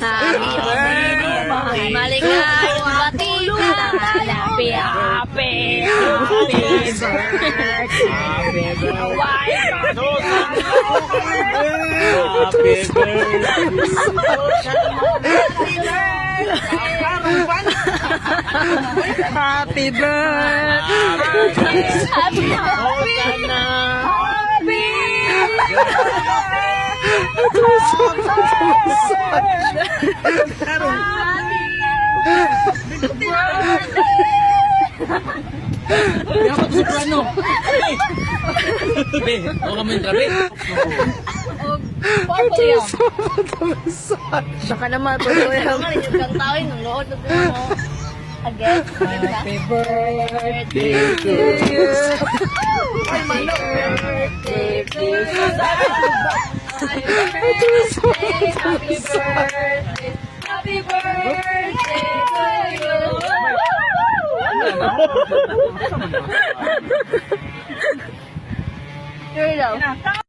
Happy birthday. Maligay. Bati ka. Happy, happy, happy birthday. Happy birthday. Happy birthday. Happy, happy, Dapat si Prano. Be, huwag mo yung trabe. Purple yun. Baka naman, puro yan. Ang yung kang tao yung lood na mo. Again. Happy birthday to you. Happy birthday to you. Happy birthday. Happy birthday. Happy birthday to you. Here we go.